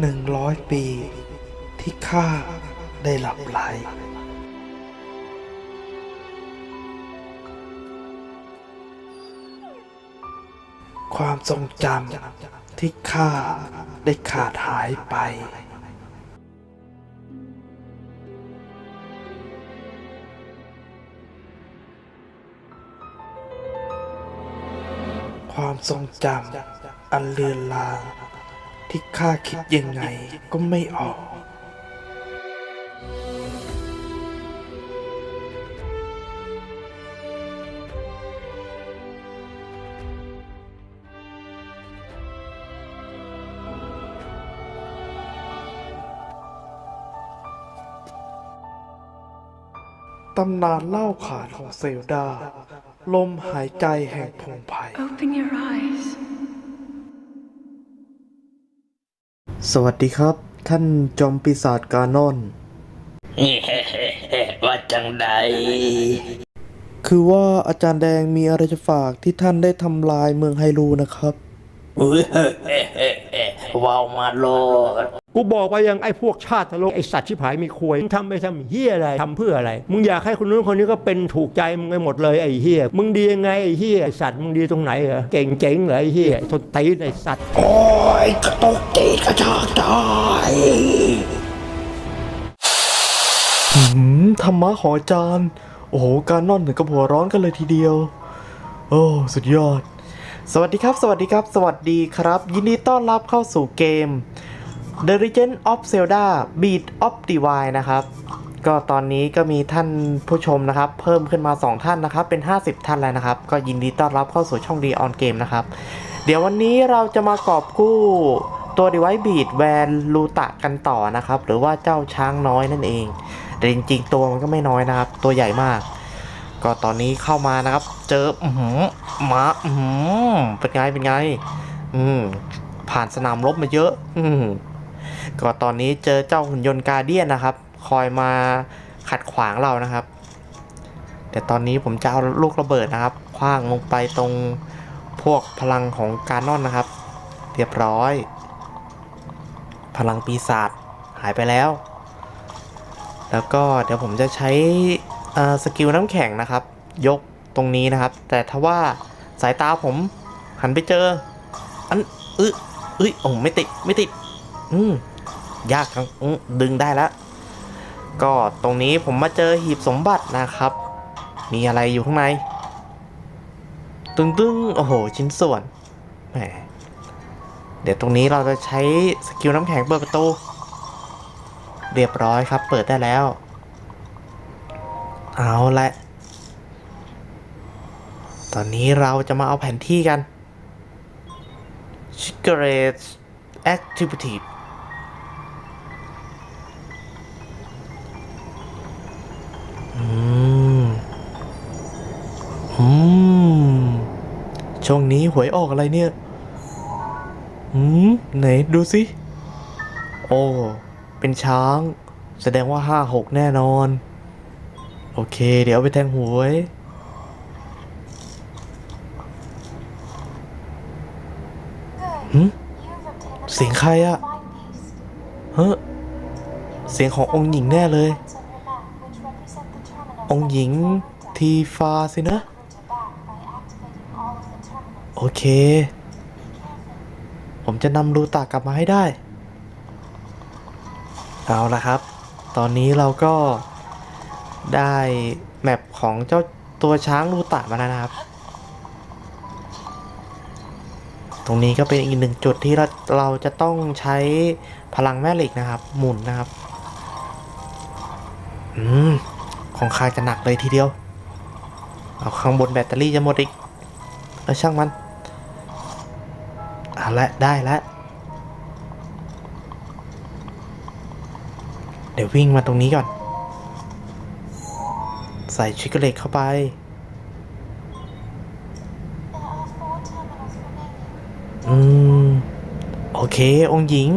หนึ่งร้อยปีที่ข้าได้หลับไหลความทรงจำที่ข้าได้ขาดหายไป ความทรงจำอันเลือนลาง ที่ข้าคิดยังไงก็ไม่ออก ตำนานเล่าขานของเซลดา ลมหายใจแห่งพงไผ่ Open your eyes. สวัสดีครับ ท่านจอมปีศาจกานอน ว่าจังใด คือว่าอาจารย์แดงมีอะไรจะฝากที่ท่านได้ทำลายเมืองไฮรูนะครับอุ้ยว้าวมาโลด กูบอกไปยังไอ้พวกชาติทะลกไอ้สัตว์ชิบหายมีควยมึงทำไปทำเฮียอะไรทำเพื่ออะไร มึงอยากให้คนนู้นคนนี้ก็เป็นถูกใจมึงไปหมดเลยไอ้เฮียมึงดียังไงไอ้เฮียไอ้สัตว์มึงดีตรงไหนเหรอเก่งเจ๋งเหรอไอ้เฮียทนตีนไอ้สัตว์โอ้ยกระตกจีกระชากใจหืมธรรมะของอาจารย์โอ้โหการนอนถึงกับหัวร้อนกันเลยทีเดียว โอ้สุดยอด สวัสดีครับ สวัสดีครับ สวัสดีครับ ยินดีต้อนรับเข้าสู่เกม The Legend of Zelda Beat of Divine นะครับ ก็ตอนนี้ก็มีท่านผู้ชมนะครับ เพิ่มขึ้นมา 2 ท่านนะครับ เป็น 50 ท่านแล้วนะครับ ก็ยินดีต้อนรับเข้าสู่ช่องดีออนเกมนะครับ เดี๋ยววันนี้เราจะมากอบกู้ตัวดีไว e บีดแวนลูตะกันต่อนะครับ หรือว่าเจ้าช้างน้อยนั่นเอง แต่จริงๆ ตัวมันก็ไม่น้อยนะครับ ตัวใหญ่มาก ก็ตอนนี้เข้ามานะครับ เจออือหือมาอือหือเป็นไงเป็นไง อืมผ่านสนามรบมาเยอะ อืม ก็ตอนนี้เจอเจ้าหุ่นยนต์กาเดียนนะครับ คอยมาขัดขวางเรานะครับ แต่ตอนนี้ผมจะเอาลูกระเบิดนะครับคว้างลงไปตรงพวกพลังของการนอนนะครับ เรียบร้อย พลังปีศาจหายไปแล้ว แล้วก็เดี๋ยวผมจะใช้สกิลน้ำแข็งนะครับ ยกตรงนี้นะครับ แต่ถ้าว่าสายตาผมหันไปเจอ อันอึเอ้ยโอ้ไม่ติด ไม่ติด อืม ยากจังดึงได้แล้ว ก็ตรงนี้ผมมาเจอหีบสมบัตินะครับ มีอะไรอยู่ข้างใน ตึงตึงๆโอ้โห ชิ้นส่วนแหมเดี๋ยวตรงนี้เราจะใช้สกิลน้ำแข็งเปิดประตู เรียบร้อยครับ เปิดได้แล้ว เอาละตอนนี้เราจะมาเอาแผนที่กัน c h i c a r e t Activity ช่วงนี้หวยออกอะไรเนี่ยอืม ไหนดูสิ โอ้ เป็นช้าง แสดงว่าห้าหกแน่นอน โอเค เดี๋ยวไปแทงหวย หืม เสียงใครอะเฮ้เสียงขององค์หญิงแน่เลย องค์หญิงทีฟาสินะ เค ผมจะนำลูตากลับมาให้ได้ เอาละครับ ตอนนี้เราก็ได้แมปของเจ้าตัวช้างลูตะมาแล้วนะครับ ตรงนี้ก็เป็นอีกหนึ่งจุดที่เราเราจะต้องใช้พลังแม่เหล็กนะครับ หมุนนะครับ อืม ของคายจะหนักเลยทีเดียว เอาข้างบนแบตเตอรี่จะหมดอีกเออช่างมัน เอาละได้ล้วเดี๋ยววิ่งมาตรงนี้ก่อน ใส่ชิคเกอเล็กเข้าไป อืม โอเค องค์หญิง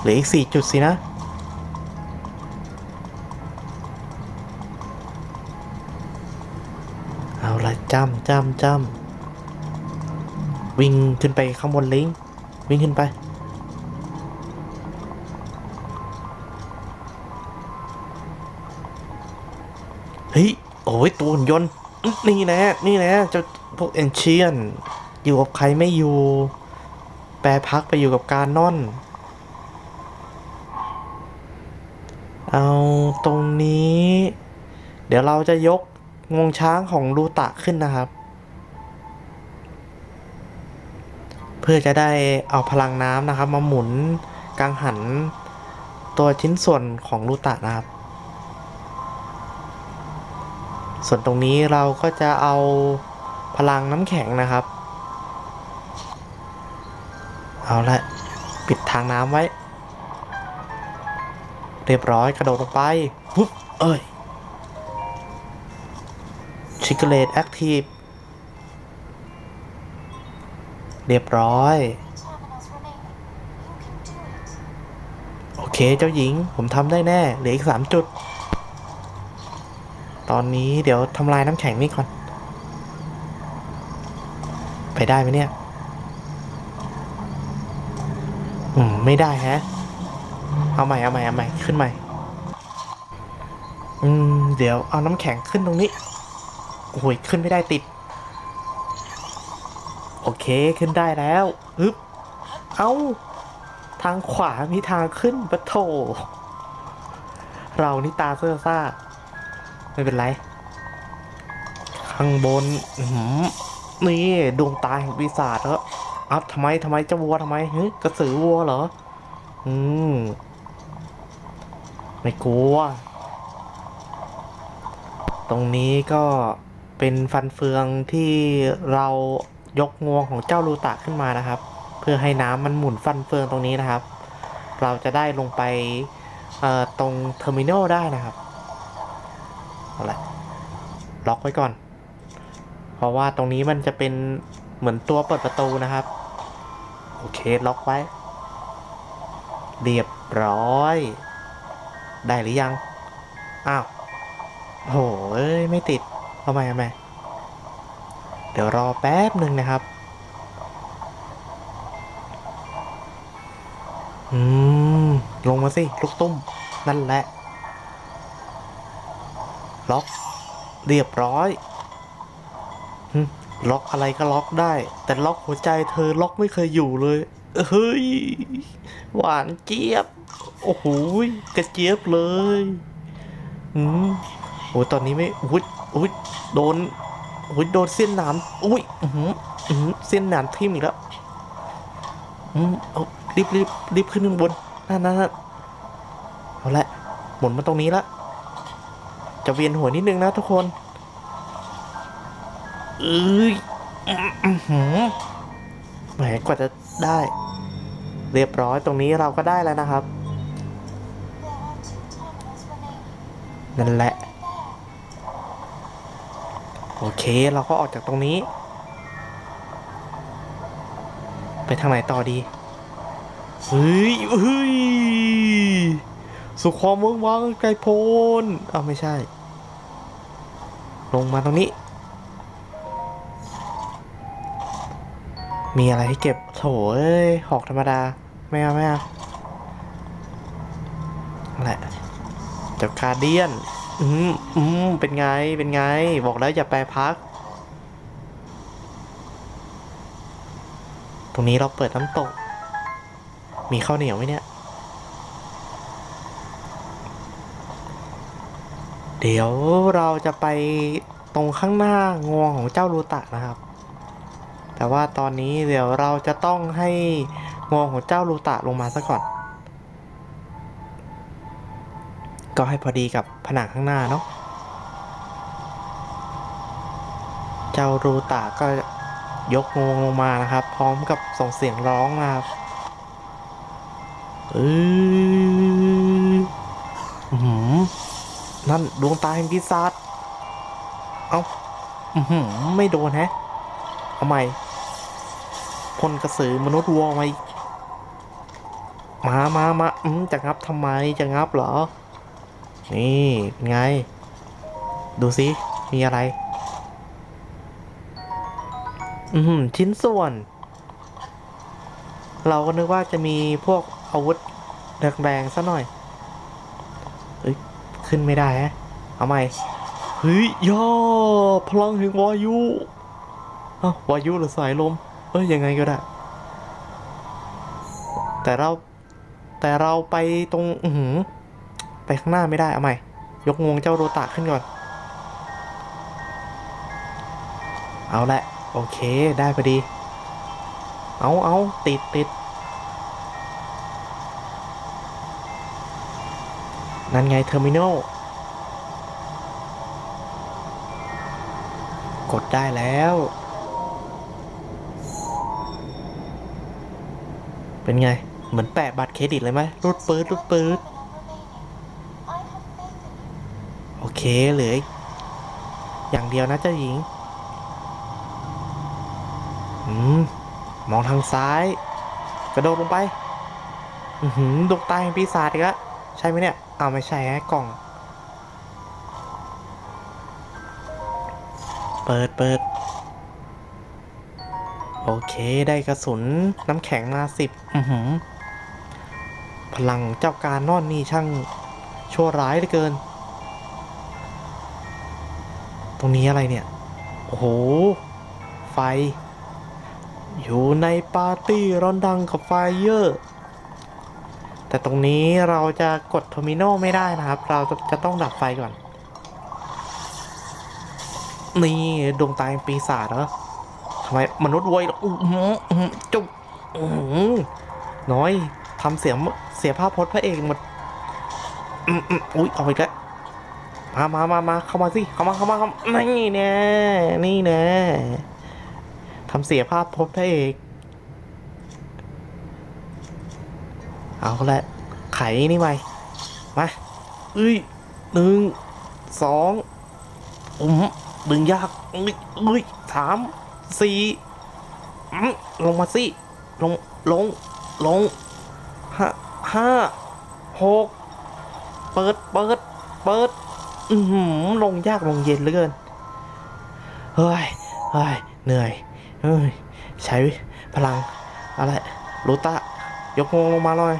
เหลืออีกสี่จุดสินะ เอาละจ้ำจ้ำจ้ำ วิ่งขึ้นไปข้างบนลิงวิ่งขึ้นไปเฮ้ยโอ้ยตัวหุ่นยนต์นี่แนะนี่แนะจะพวกเอนเชียน อยู่กับใครไม่อยู่ แปรพักไปอยู่กับการนอน เอาตรงนี้ เดี๋ยวเราจะยกงวงช้างของลูตะขึ้นนะครับ เพื่อจะได้เอาพลังน้ำนะครับ มาหมุนกังหันตัวชิ้นส่วนของลูตะนะครับ ส่วนตรงนี้เราก็จะเอาพลังน้ำแข็งนะครับ เอาละปิดทางน้ำไว้ เรียบร้อยกระโดดลงไปปุ๊บเอ้ยชิคเลตแอคทีฟเรียบร้อย โอเคเจ้าหญิงผมทำได้แน่ เหลืออีกสามจุด ตอนนี้เดี๋ยวทำลายน้ำแข็งนี่ก่อน ไปได้ไหมเนี่ย อืม ไม่ได้แฮะ เอาใหม่ เอาใหม่ เอาใหม่ ขึ้นใหม่ อืม เดี๋ยวเอาน้ำแข็งขึ้นตรงนี้ โอ้ยขึ้นไม่ได้ติด โอเคขึ้นได้แล้วฮึบเอาทางขวามีทางขึ้นปะโถ เรานี่ตาเสื้อซ่า ไม่เป็นไร ข้างบนนี่ดวงตาแห่งปีศาจแล้วอัพทำไมทำไมเจ้าวัวทำไมเฮ้ยกระสือวัวเหรอ อืม ไม่กลัว ตรงนี้ก็เป็นฟันเฟืองที่เรา ยกงวงของเจ้าลูตะขึ้นมานะครับ เพื่อให้น้ำมันหมุนฟันเฟืองตรงนี้นะครับ เราจะได้ลงไปตรงเทอร์มินอลได้นะครับเอาละล็อกไว้ก่อน เพราะว่าตรงนี้มันจะเป็นเหมือนตัวเปิดประตูนะครับ โอเคล็อกไว้ เรียบร้อย ได้หรือยัง อ้าวโหเอ้ย ไม่ติดทำไมทำไม เดี๋ยวรอแป๊บหนึ่งนะครับ อืม ลงมาสิ ลูกตุ้ม นั่นแหละ ล็อก เรียบร้อยล็อกอะไรก็ล็อกได้ แต่ล็อกหัวใจเธอล็อกไม่เคยอยู่เลย เฮ้ย หวานเจี๊ยบ โอ้โหกระเจี๊ยบเลย อืมโอ้ตอนนี้ไม่อุ้ยอุ้ยโดน อุ้ยโดนเส้นหนามอุ้ยอือหืออือหือเส้นหนามทิ่มอีกแล้วอืมเอารีบรีบรีบขึ้นข้างบนนั่นนั่นนั่นเอาละหมุนมาตรงนี้ละจะเวียนหัวนิดนึงนะทุกคนเอ้ยอื้อหือแหมกว่าจะได้ เรียบร้อยตรงนี้เราก็ได้แล้วนะครับ นั่นแหละ โอเค เราก็ออกจากตรงนี้ ไปทางไหนต่อดี เฮ้ยเฮ้ย สุขความเมืองวังไกลโพ้นอ้าวไม่ใช่ ลงมาตรงนี้ มีอะไรให้เก็บโถเอ้ย หอกธรรมดา ไม่เอาไม่เอาแหละเจ้าคาเดียน อืมอืมเป็นไง เป็นไง บอกแล้วอย่าแปรพัก ตรงนี้เราเปิดน้ำตก มีข้าวเหนียวไหมเนี่ย เดี๋ยวเราจะไปตรงข้างหน้างวงของเจ้าลูตะนะครับ แต่ว่าตอนนี้เดี๋ยวเราจะต้องให้งวงของเจ้าลูตะลงมาซะก่อน ก็ให้พอดีกับผนังข้างหน้าเนาะ เจ้าลูตะก็ยกงวงลงมานะครับ พร้อมกับส่งเสียงร้องนะครับเออหือนั่นดวงตาแห่งปีศาจเอาอือหือไม่โดนแฮะ เอาใหม่พลกระสือมนุษย์วัวมามามามาจะงับทำไม จะงับเหรอ นี่ไง ดูสิ มีอะไร อือหือชิ้นส่วน เราก็นึกว่าจะมีพวกอาวุธแรงๆซะหน่อยเอ้ยขึ้นไม่ได้ฮะ เอาใหม่ เฮ้ยย่อพลังแห่งวายุอ้าววายุหรือสายลม เอ้ยยังไงก็ได้ แต่เราแต่เราไปตรง อือหือ ไปข้างหน้าไม่ได้เอาใหม่ ยกงวงเจ้าโรตะขึ้นก่อน เอาละ โอเคได้พอดี เอาเอาติดติดนั่นไงเทอร์มินอลกดได้แล้ว เป็นไง เหมือนแปะบัตรเครดิตเลยไหมรูดปืดรูดปืดโอ เคเหลืออย่างเดียวนะเจ้าหญิง อืม มองทางซ้าย กระโดดลงไป อือหือดวงตาแห่งปีศาจอีกแล้วใช่ไหมเนี่ย เอาไม่ใช่ฮะกล่อง เปิดเปิด โอเคได้กระสุนน้ำแข็งมาสิบอือหือ พลังเจ้าการนอนนี่ช่างชั่วร้ายเหลือเกิน ตรงนี้อะไรเนี่ย โอ้โห ไฟ อยู่ในปาร์ตี้ร้อนดังกับไฟเยอร์แต่ตรงนี้เราจะกดเทอร์มินอลไม่ได้นะครับ เราจะจะต้องดับไฟก่อน นี่ดวงตาแห่งปีศาจเหรอทำไมมนุษย์วยอื้หืออื้หือจุ๊บน้อยทำเสียงเสียภาพพจน์พระเอกหมด อืมอุ้ยเอาอีกแล้ว มามามามาเข้ามาสิ เข้ามาเข้ามาเข้ามานี่แน่นี่แน่ทำเสียภาพพจน์พระเอก เอาละ ไขนี่ใหม่มาเอ้ยหนึ่งสองอืมดึงยากเอ้ยเอ้ยสามสี่อืมลงมาสิ ลง ลง ลงห้าห้าหกเปิด เปิด เปิด อือหือลงยากลงเย็นเหลือเกิน เฮ้ย เฮ้ย เหนื่อยเฮ้ยใช้พลัง อะไรลูตะยกงวงลงมาหน่อย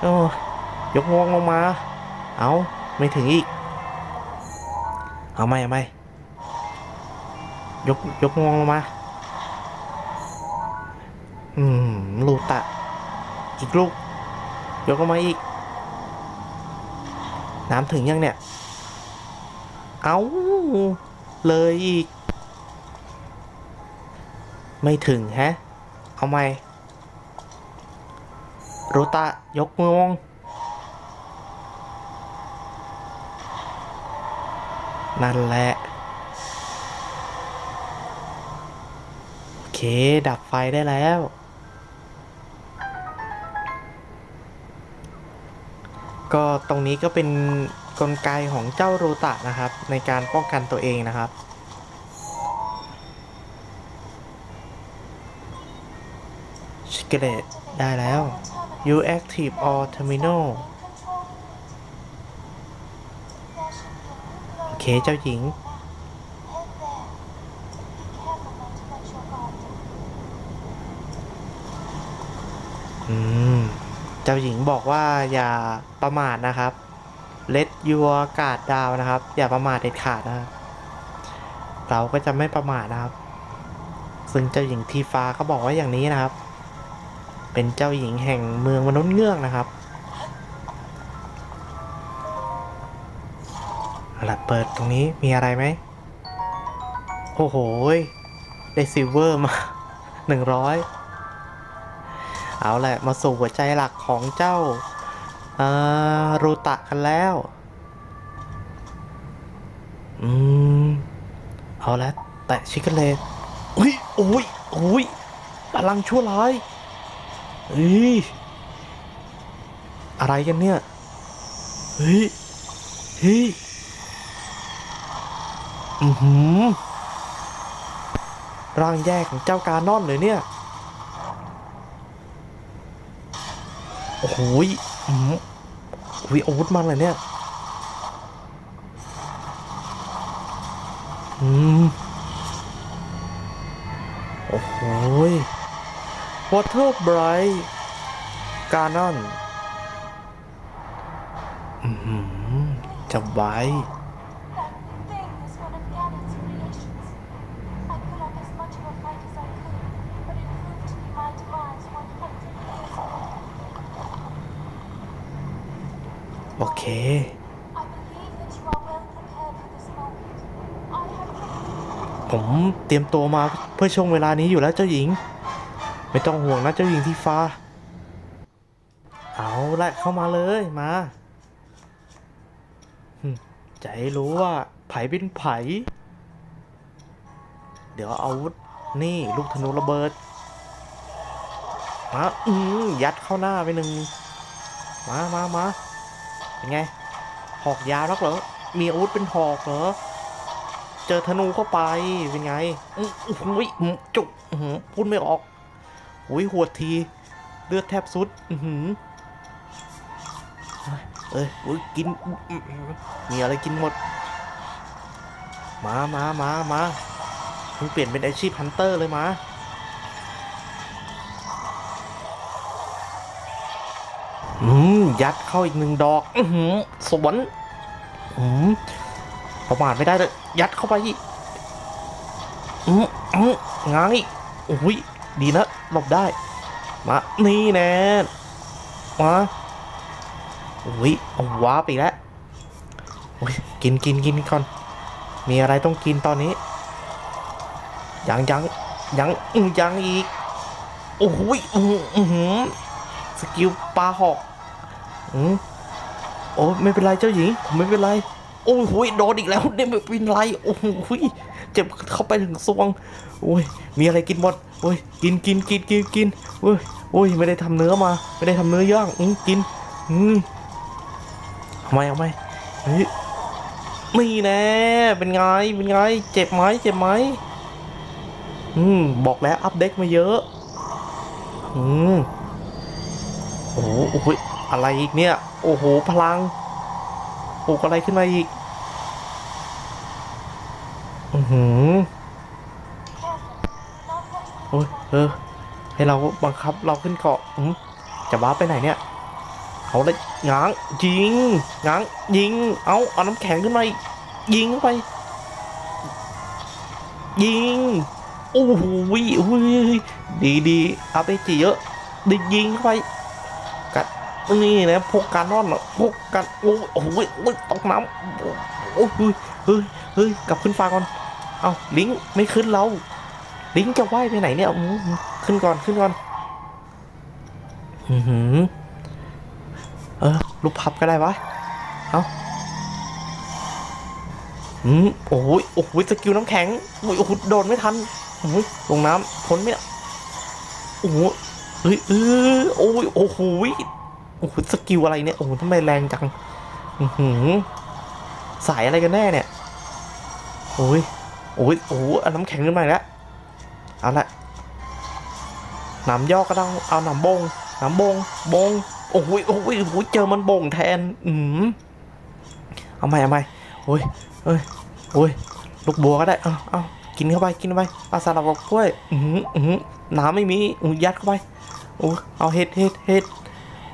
โอ้ยกงวงลงมา เอาไม่ถึงอีก เอาไหมเอาไหมยกยกงวงลงมา อืมลูตะ อีกลูก ยกลงมาอีก น้ำถึงยังเนี่ย เอาเลยอีก ไม่ถึงฮะ เอาไหมโรตะยกงวงนั่นแหละ โอเค ดับไฟได้แล้ว ก็ตรงนี้ก็เป็น กลไกของเจ้าโรตะนะครับ ในการป้องกันตัวเองนะครับชิเกเลตได้แล้ว you active all terminal โอเค เจ้าหญิง อืม เจ้าหญิงบอกว่าอย่าประมาทนะครับ let your guard down นะครับ อย่าประมาทเด็ดขาดนะครับเราก็จะไม่ประมาทนะครับ ซึ่งเจ้าหญิงทีฟ้าก็บอกว่าอย่างนี้นะครับ เป็นเจ้าหญิงแห่งเมืองมนุษย์เงือกนะครับเอาล่ะเปิดตรงนี้มีอะไรไหม โอ้โห ได้ซิลเวอร์มาหนึ่งร้อย เอาแหละ มาสู่หัวใจหลักของเจ้า อ่ารูตะกันแล้ว อืม เอาละแตะชิคเกเลตอุ้ยโอ้ยโอ้ยพลังชั่วร้ายเฮ้ยอะไรกันเนี่ย เฮ้ย เฮ้ย อือหือ ร่างแยกของเจ้ากานอนเลยเนี่ย โอ้โหยอื คุยอาวุธมันเลยเนี่ย อืม โอ้โหวอเตอร์ไบรท์การนอนอืมจะไว้ เตรียมตัวมาเพื่อช่วงเวลานี้อยู่แล้วเจ้าหญิง ไม่ต้องห่วงนะเจ้าหญิงที่ฟ้า เอาละเข้ามาเลยมาหึจะให้รู้ว่าไผเป็นไผ เดี๋ยวเอาอาวุธนี่ลูกธนูระเบิด มาอืมยัดเข้าหน้าไปหนึ่ง มามามาเป็นไง หอกยาวนักเหรอ มีอาวุธเป็นหอกเหรอ เจอธนูเข้าไป เป็นไงอื้ออื้ออุ้ยอื้อจุกอื้อหือพูดไม่ออกอุ้ยหัวดที เลือดแทบสุด อือหือเอ้ยอุ้ยกินอื้ออื้ออื้อมีอะไรกินหมด มามามามาเพิ่งเปลี่ยนเป็นอาชีพฮันเตอร์เลยมาอืมยัดเข้าอีกหนึ่งดอก อือหือสวนอืม ประมาทไม่ได้เลยยัดเข้าไปอีกอืมอืมง้างอีกโอ้ยดีนะหลบได้ มา นี่แน่มาโอ้ยเอาว้าไปแล้วโอ้ยกินกินกินก่อน มีอะไรต้องกินตอนนี้ ยังยังยังยังอีก โอ้ยอือหือสกิลปลาหอกอืมโอ้ไม่เป็นไรเจ้าหญิงผมไม่เป็นไร โอ้โหโดนอีกแล้วเนี่ยไม่เป็นไรโอ้โหเจ็บเข้าไปถึงสวงโอ้ยมีอะไรกินหมดโอ้ยกินกินกินกินกินโอ้ยโอ้ยไม่ได้ทำเนื้อมา ไม่ได้ทำเนื้อย่างอืมกินอืมเอาไหมเอาไหมเฮ้ยนี่แน่เป็นไงเป็นไง เจ็บไหมเจ็บไหมอืมบอกแล้วอัปเดตมาเยอะอืมโอ้โหโอ้โหอะไรอีกเนี่ย โอ้โหพลังปลุกอะไรขึ้นมาอีก อือหือโอ้ยเออ ให้เราบังคับเราขึ้นเกาะอืมจะบ้าไปไหนเนี่ยเอาเลยง้างยิงง้างยิง เอาเอาน้ำแข็งขึ้นมายิงเข้าไป ยิงโอ้โหโอ้ยดีดีเอาไปจีเยอะดียิงเข้าไปกัดนี่นะพวกการนอนอะพวกกันโอ้ยโอ้ยตกน้ำโอ้ยเฮ้ยเฮ้ยเฮ้ยกลับขึ้นฟ้าก่อน เอาลิงไม่ขึ้นเรา ลิงจะว่ายไปไหนเนี่ยอืมขึ้นก่อนขึ้นก่อน อือหือ เออลูกพับก็ได้วะ เอาอืมโอ้ยโอ้ยสกิลน้ำแข็งโอ้ยโอ้โหโดนไม่ทันโอ้ยลงน้ำพ้นไม่โอ้โหเฮ้ยเออโอ้ยโอ้โหโอ้โหสกิลอะไรเนี่ยโอ้โหทำไมแรงจัง อือหือ สายอะไรกันแน่เนี่ยโอ้ย โอ้ยโอ้โหเอาน้ำแข็งขึ้นมาอีกแล้วเอาละหนามย่อก็ต้องเอาหนามบงหนามบงบงโอ้ยโอ้ยโอ้ยเจอมันบงแทนอืมเอาใหม่เอาใหม่โอ้ยเอ้ยโอ้ยลูกบัวก็ได้เอาเอากินเข้าไปกินเข้าไปปลาสลับกับกล้วยอือหืออือหือน้ำไม่มีอุ้ยยัดเข้าไปโอ้ยเอาเห็ดเห็ดเห็ด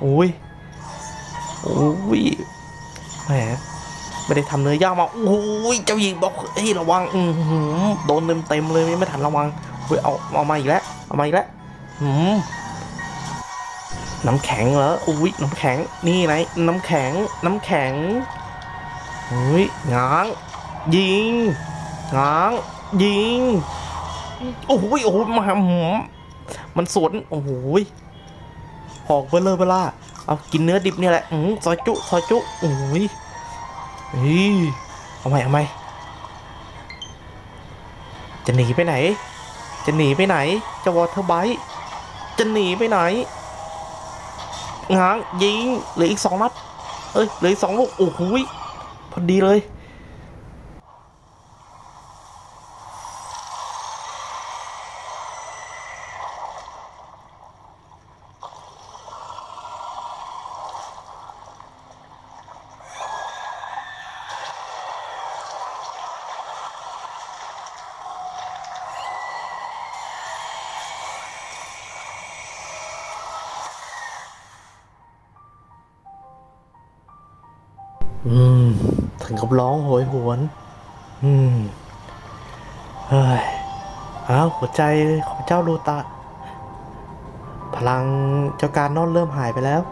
โอ้ยโอ้ยแหม ไม่ได้ทำเนื้อย่างมาโอ้ยเจ้าหญิงบอกเฮ้ยระวังอืโดนเต็มเต็มเลยไม่ทันระวังเฮ้ยเอาเอามาอีกแล้วเอามาอีกแล้วอืมน้ำแข็งเหรออุ้ยน้ำแข็งนี่ไงน้ำแข็งน้ำแข็งเฮ้ยง้างยิงง้างยิงโอ้โหโอ้โหมาหืมมันสวนโอ้โหหอกเบลเลอร์เบล่าเอากินเนื้อดิบเนี่ยแหละอืมซอยจุซอยจุโอ้ย เฮ้ยเอาไหมเอาไหมจะหนีไปไหน จะหนีไปไหนจะวอเทอร์ไบท์จะหนีไปไหนง้างยิงเหลืออีกสองนัด เอ้ยเหลืออีกสองลูกโอ้โหพอดีเลย อืมถึงกับร้องโหยหวน อืมเฮ้ยอ้าวหัวใจของเจ้าลูตะ พลังเจ้าการนอนเริ่มหายไปแล้ว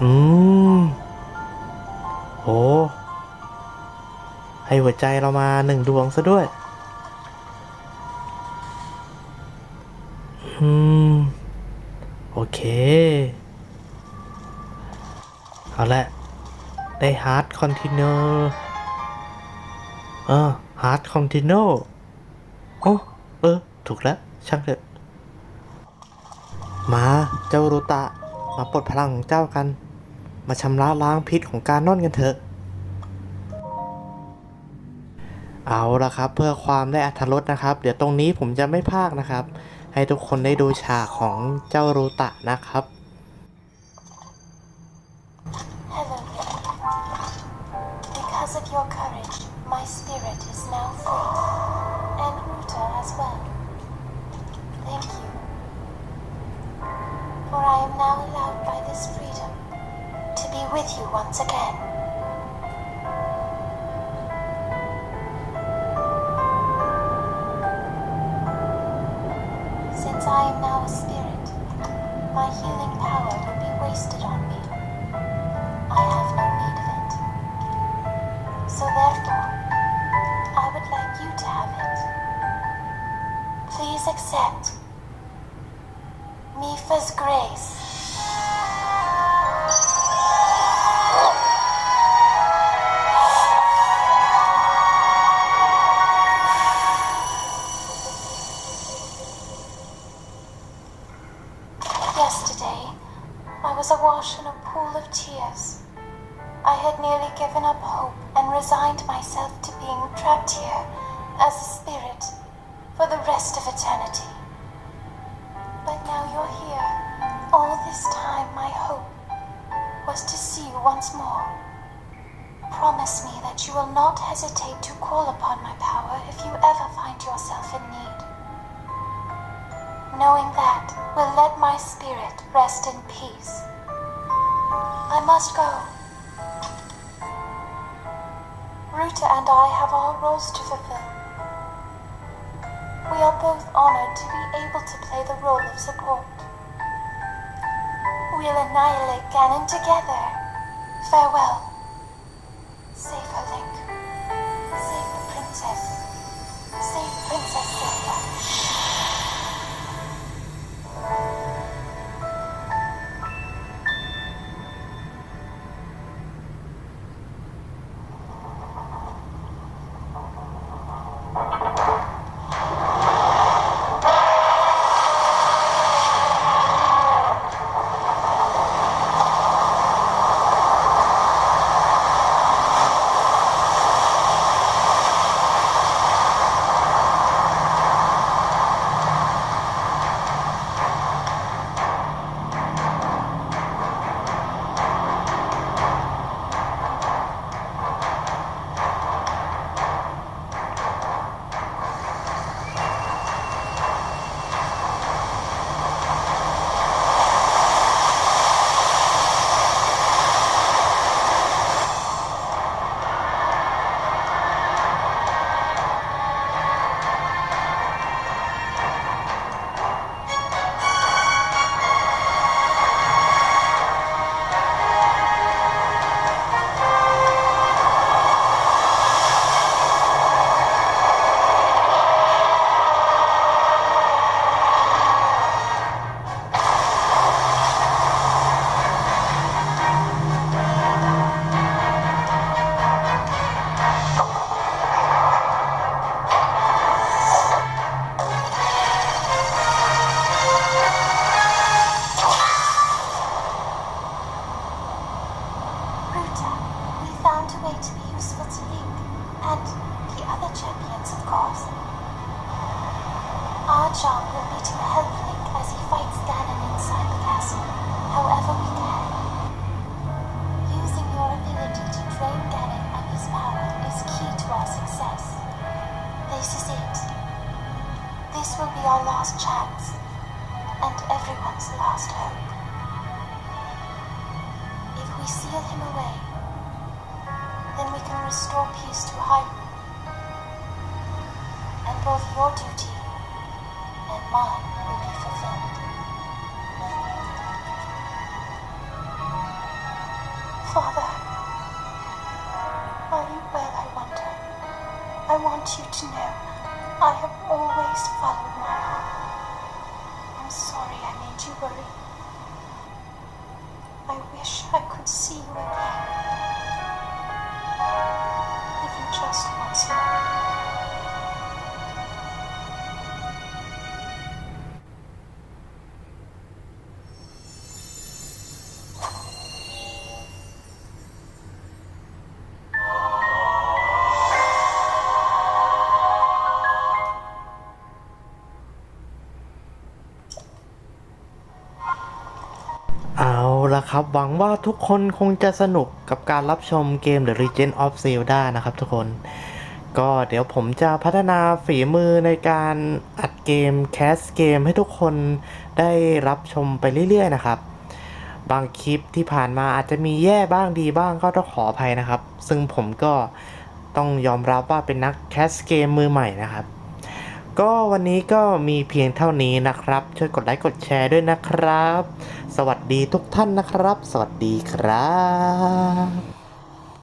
อืมโหให้หัวใจเรามาหนึ่งดวงซะด้วย ฮาร์ดคอนติเนอร์เออฮาร์ดคอนติเนอร์โอ้เออ ถูกแล้ว ช่างเถอะ มาเจ้าโรตะ มาปลดพลังของเจ้ากัน มาชำระล้างพิษของการนอนกันเถอะ เอาละครับ เพื่อความได้อัธรสนะครับ เดี๋ยวตรงนี้ผมจะไม่พากนะครับ ให้ทุกคนได้ดูฉากของเจ้าโรตะนะครับ accept Mifa's grace. Spirit rest in peace. I must go. Ruta and I have our roles to fulfill. We are both honored to be able to play the role of support. We'll annihilate Ganon together. Farewell. This will be our last chance, and everyone's last hope. If we seal him away, then we can restore peace to Hyrule. And both your duty and mine will be fulfilled. Father, are you well, I wonder? I want you to know. I have always followed my heart. I'm sorry I made you worry. ละครับ หวังว่าทุกคนคงจะสนุกกับการรับชมเกม The Legend of Zelda นะครับทุกคน ก็เดี๋ยวผมจะพัฒนาฝีมือในการอัดเกมแคสเกมให้ทุกคนได้รับชมไปเรื่อย ๆ นะครับ บางคลิปที่ผ่านมาอาจจะมีแย่บ้างดีบ้างก็ต้องขออภัยนะครับ ซึ่งผมก็ต้องยอมรับว่าเป็นนักแคสเกมมือใหม่นะครับก็วันนี้ก็มีเพียงเท่านี้นะครับ ช่วยกดไลค์กดแชร์ด้วยนะครับ สวัสดีทุกท่านนะครับ สวัสดีครับ